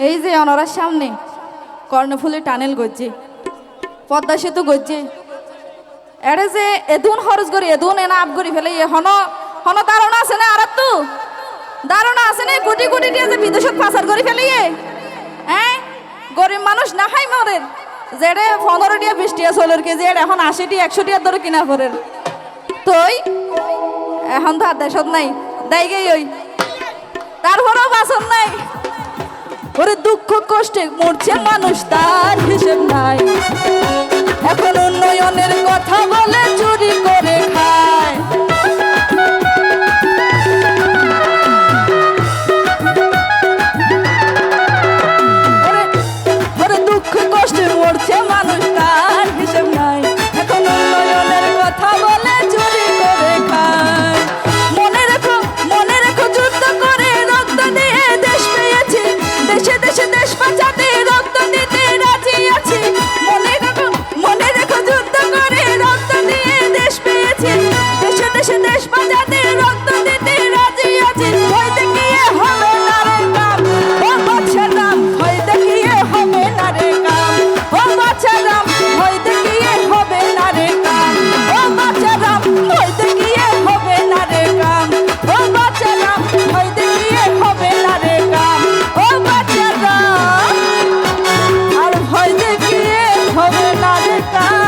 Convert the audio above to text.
গড়ার সামনে কর্ণফুলি টানেল গজ্জে, পদ্মা সেতু গজ্জে। এড়ে যে এদুন খরচ করি, এদুন এনা আপ করি ফেলে হন হন ধারণা আছে না আর তো ধারণা আছে না, কোটি কোটি দিয়ে যে বিদেশত পাচার করে ফেলি হ্যাঁ গরিব মানুষ না খাই মরের যেড়ে পনেরো টিয়া, বিশ টিয়া ষোলোর কেজি, এড়ে এখন আশি টিয়া, একশো টিয়ার ধরে কিনা পরের। তই? এখন তো আর দেশত নাই। দেয় গেই ওই। তারপরেও বাসন নাই। ওরে দুঃখ কষ্টে মরছে মানুষ তার হিসেব নাই। এখন উন্নয়নের কথা বলে का